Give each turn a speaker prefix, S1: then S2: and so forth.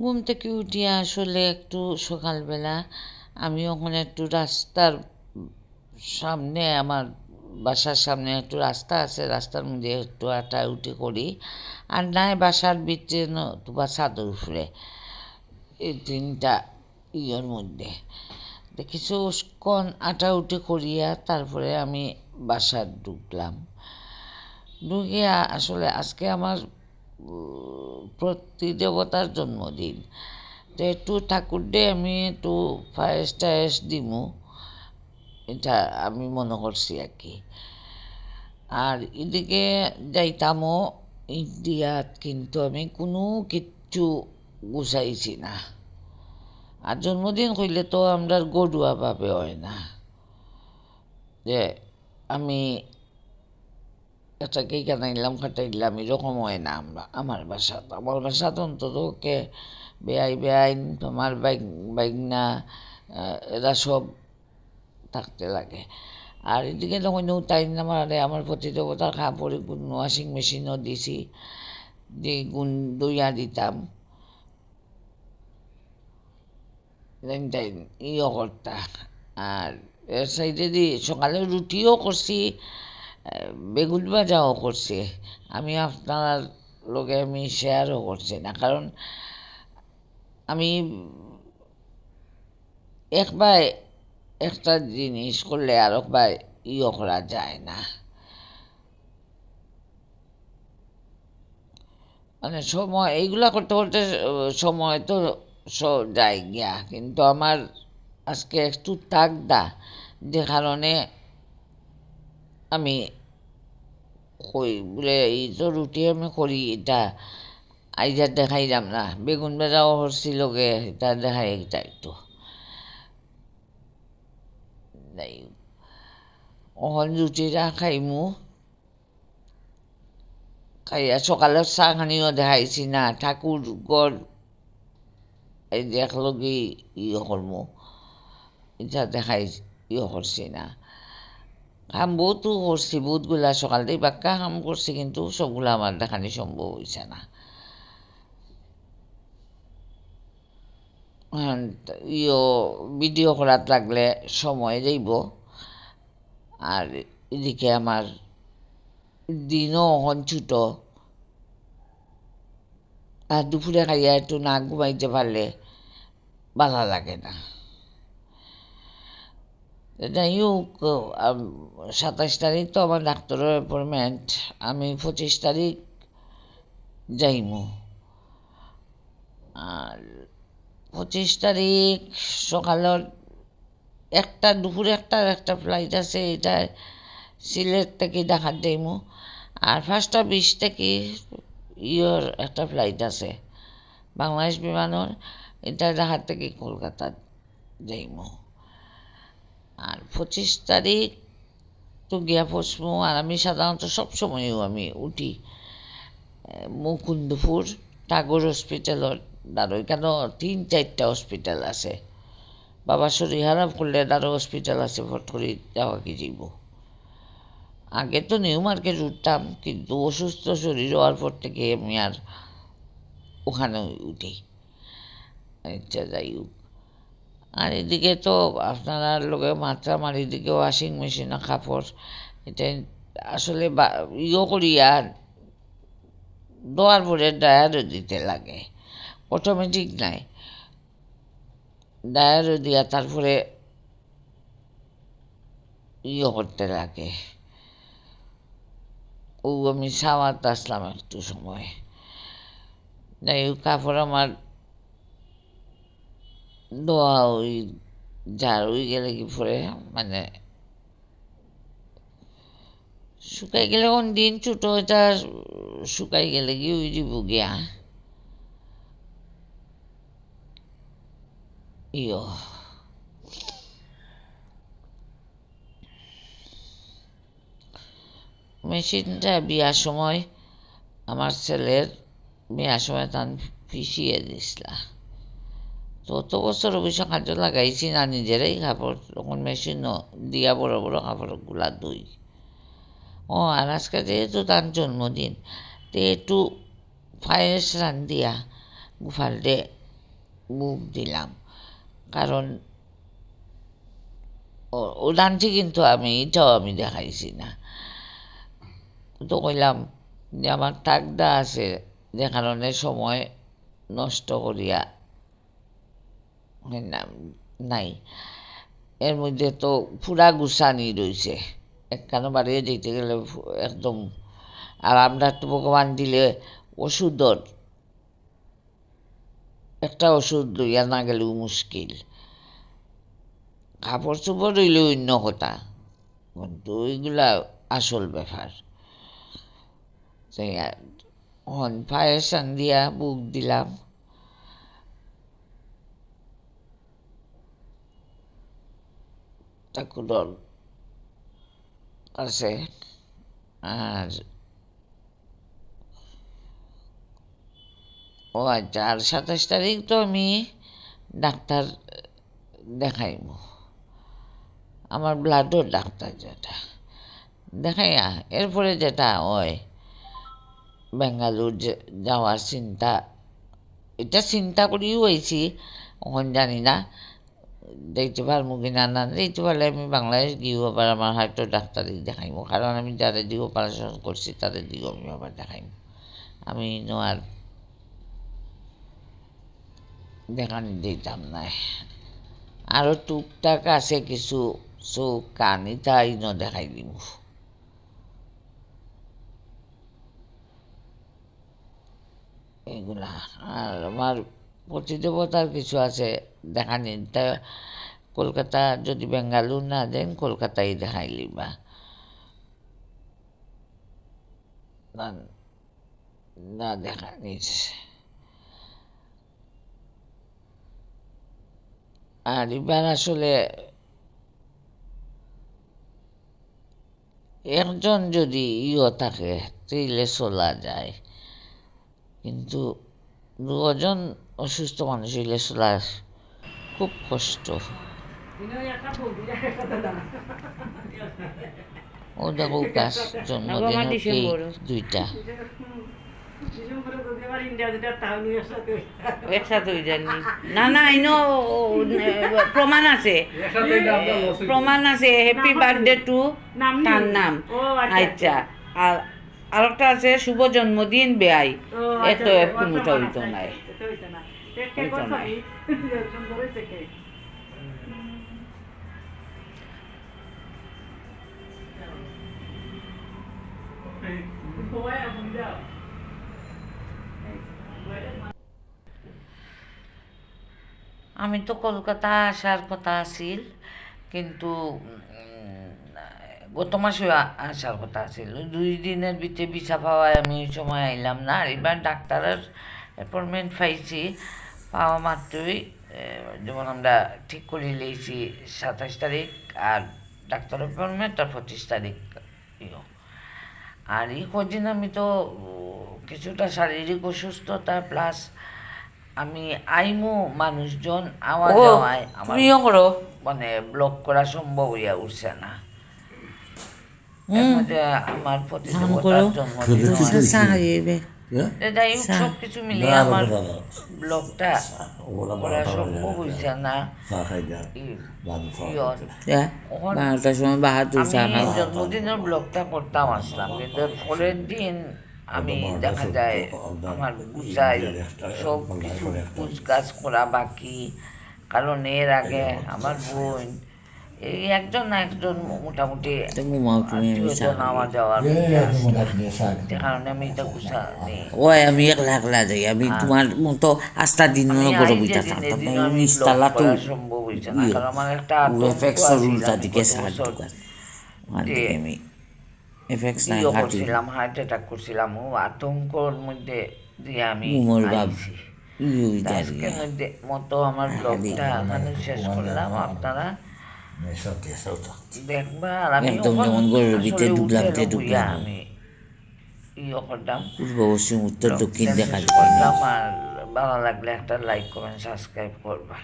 S1: ঘুম থেকে উঠিয়া আসলে একটু সকালবেলা আমি ওখানে একটু রাস্তার সামনে আমার বাসার সামনে একটু রাস্তা আছে, রাস্তার মধ্যে একটু আটা উঠি করি। আর নাই বাসার ভিতরে নতুবা ছাদের উপরে। এই তিনটা ইয়ের মধ্যে। কিছুক্ষণ উঠি করিয়া তারপরে আমি বাসার ঢুকলাম। ঢুকিয়া আসলে আজকে আমার দেবতার জন্মদিন। তো একটু ঠাকুরডে আমি একটু পায়েস টায়েস দিমু। এটা আমি মনে করছি আর কি। আর এদিকে যাইতামও ইন্ডিয়াত কিন্তু আমি কোনো কিচ্ছু গুছাইছি না। আর জন্মদিন হইলে তো আমরা গড়ুয়াভাবে হয় না। যে আমি একটা কেক আনাইলাম খাটাইলাম এরকম হয় না আমরা। আমার বাসা আমার বাসা অন্তত ওকে বেআই বেআইন, তোমার বাইক, বাইকনা এরা সব থাকতে লাগে। আর এদিকে যখন তাই আমার আমার প্রতিদেবতার কাপড় ওয়াশিং মেশিনও দিছি, যে গুণ দইয়া দিতাম। তাই ইও করতা। আর এর সাইডে দি সকালে রুটিও করছি বেগুন ভাজাও করছি। আমি আপনার লোকে আমি শেয়ারও করছি না। কারণ আমি একবার একটা জিনিস করলে আর একবার ইয়ে করা যায় না। মানে সময়, এইগুলা করতে করতে সময় তো যায় গিয়া। কিন্তু আমার আজকে একটু তাগদা যে কারণে আমি কই, বলে, এই তো রুটি আমি করি এটা আইজার দেখাইলাম না। বেগুন বেজাও হরছিল গে এটা দেখাই এটা একটু অহন রুটিটা খাইমু খাইয়া সকালের চাহখানিও দেখাইছি না। ঠাকুর গড় এই একলগে ইয়ে করমু এটা দেখাই ইয়ে করছি না। কাম বহুতো করছি বহুতগুলা সকাল থেকে বাক্কা কাম করছি কিন্তু সবগুলা আমার দেখানি সম্ভব হয়েছে না। ইয়ো ভিডিও করার লাগলে সময় যাইব আর এদিকে আমার দিনও হন ছুটো। আর দুপুরে খাইয়া একটু না ঘুমাইতে পারলে ভালো লাগে না। হোক সাতাশ তারিখ তো আমার ডাক্তারের অ্যাপয়েন্টমেন্ট আমি পঁচিশ তারিখ যাইমু। আর পঁচিশ তারিখ সকালের একটা, দুপুর একটা একটা ফ্লাইট আছে, এটা সিলেট থেকে ঢাকার যাইমু। আর ফার্স্টটা বিশ থেকে ইয়র একটা ফ্লাইট আছে, বাংলাদেশ বিমানের, এটা ঢাকার থেকে কলকাতা যাইমু। আর পঁচিশ তারিখ তো গিয়া পৌঁছবো আর আমি সাধারণত সবসময়ও আমি উঠি মুকুন্দপুর টাগর হসপিটালত আর ওইখানেও তিন চারটা হসপিটাল আছে। বাবা শরীর খারাপ করলে আরও হসপিটাল আছে, ফট করে যাওয়া কি যাইব আগে তো নিউ মার্কেট উঠতাম, কিন্তু অসুস্থ শরীর হওয়ার পর থেকে আমি আর ওখানে উঠি। আচ্ছা যাই হোক। আর এদিকে তো আপনারা লোকে মাত্রা মার এদিকে ওয়াশিং মেশিনে কাপড়, এটা আসলে ইয়ে করিয়া দেওয়ার পরে ড্রায়ারও দিতে লাগে অটোমেটিক নাই। ড্রায়ারও দিয়া তারপরে ইয়ে করতে লাগে। ও আমি সামাতে আসলাম একটু সময়। যাই কাপড় আমার দোয়া ওই যার ওই গেলে কি পরে? মানে শুকাই গেলে কোন দিন ছোট এটা শুকাই গেলে কি ওই দিব গিয়া ইয়ো। মেশিনটা বিয়ার সময় আমার ছেলের, বিয়ার সময় তান পিছিয়ে দিছিলা তত বছর অবশ্য কাজ লাগাইছি না নিজেরাই কাপড় তখন মেশিনও দিয়া বড় বড় কাপড়গুলা ধুই ও আর আজকে যেহেতু তার জন্মদিন তে একটু পায়েস রান্ধিয়া গুফাল দে মুখ দিলাম কারণ ও- ওদানছি কিন্তু আমি এটাও আমি দেখাইছি না তো কইলাম যে আমার তাগদা আছে যে কারণে সময় নষ্ট করিয়া নাই। এর মধ্যে তো পুরা গুছানি রয়েছে। একখানো বাড়িয়ে যেতে গেলে একদম। আর আমরা তো ভগবান দিলে ওষুধর একটা ওষুধ লইয়া না গেলেও মুশকিল। কাপড় চোপড় রইলে অন্য কথা, কিন্তু ওইগুলা আসল ব্যাপার। হন পায়েসান দিয়া বুক দিলাম। ঠাকুরর কাছে আর ও আচ্ছা আর সাতাশ তারিখ তো আমি ডাক্তার দেখাইব। আমার ব্লাডও ডাক্তার যেটা। দেখাইয়া, এরপরে যেটা হয় বেঙ্গালুর যাওয়ার চিন্তা, এটা চিন্তা করেই হয়েছি, এখন জানি না। দেখতে পারব কি না না, দেখতে পারলে আমি বাংলাদেশ গিয়েও আবার আমার হয়তো ডাক্তারই দেখাইব কারণ আমি যাদের দিকে অপারেশন করছি, তাদের দিকেও আমি আবার দেখাইব আমি নো আর দেখানি দিতাম না। আরও টুকটাক আছে কিছু চোখ কান ইটা ইন দেখাই দিব এগুলা, আর আমার প্রতিদেবতার কিছু আছে দেখানি তা কলকাতা যদি বেঙ্গালুর না দেন কলকাতায় দেখাইলি বা না না দেখা নিচ্ছে আর এবার আসলে একজন যদি ইও থাকে, তাইলে চলা যায়। কিন্তু দুজন অসুস্থ মানুষ হইলে খুব কষ্ট। ও দেখো গাছ জন্মদিন দুইটা।
S2: একসাথে হয়ে যাননি না না ইনো প্রমাণ আছে। প্রমাণ আছে হ্যাপি বার্থডে টু তার নাম।
S3: ও, আচ্ছা,
S2: আচ্ছা। আর আরেকটা আছে শুভ জন্মদিন বেআই এত
S3: আচ্ছা, আচ্ছা,
S2: কোনোটা হইতো নাই।
S3: না। করছ? সুন্দর হইছে কেক।
S1: আমি তো কলকাতা আসার কথা আছিল কিন্তু উম, গত মাসে আসার কথা আছিল দুই দিনের ভিতরে ভিসা পাওয়ায় আমি ওই সময় আইলাম না আর এবার ডাক্তারের অ্যাপয়েন্টমেন্ট পাইছি পাওয়া মাত্রই যেমন আমরা ঠিক করে লিয়েছি সাতাশ তারিখ আর ডাক্তার অ্যাপয়েন্টমেন্ট আর পঁচিশ তারিখ। আর এই কদিন আমি তো কিছুটা শারীরিক অসুস্থতা প্লাস আমি আইমু মানুষজন আওয়াজ
S2: ও
S1: যাওয়ায় আমার মানে ব্লক করা সম্ভব হইয়া উঠছে না। আমার প্রতিযোগিতার যাই হোক সব কিছু মিলিয়ে আমার ব্লকটা করা সম্ভব হইছে না। ই- ইয়ত। ওখান-
S2: বারোটার সময় বাহাদুর
S1: আমি জন্মদিনের ব্লগটা করতাম আসলাম কিন্তু পরের দিন আমি দেখা যায় আমার গুছাই সব কিছু করা বাকি। কারণ এর আগে আমার বোন এই একজন না একজন মোটামুটি
S2: আমি
S1: আমার যাওয়ার কারণে আমি এটা গুছা
S2: ওই আমি একলা একলা যাই। আমি তোমার মতো আস্তা দিন
S1: আমি
S2: করে বুঝা থাকতাম।
S1: আমি
S2: নিস্তালা তো
S1: সম্ভব হইছে না। কারণ আমার একটা
S2: এফেক্স উল্টা দিকে আমি নাই
S1: ইয়ে করছিলাম হার্ট অ্যাটাক করছিলাম ও আতঙ্কর মধ্যে দিয়ে আমি
S2: উমর
S1: আজকের মধ্যে মতো আমার ব্লগটা এখানে শেষ করলাম। আপনারা আর আমি
S2: একদম যেমন পূর্ব পশ্চিম উত্তর দক্ষিণ দেখা যায়
S1: ভালো লাগলে একটা লাইক কমেন্ট সাবস্ক্রাইব করবা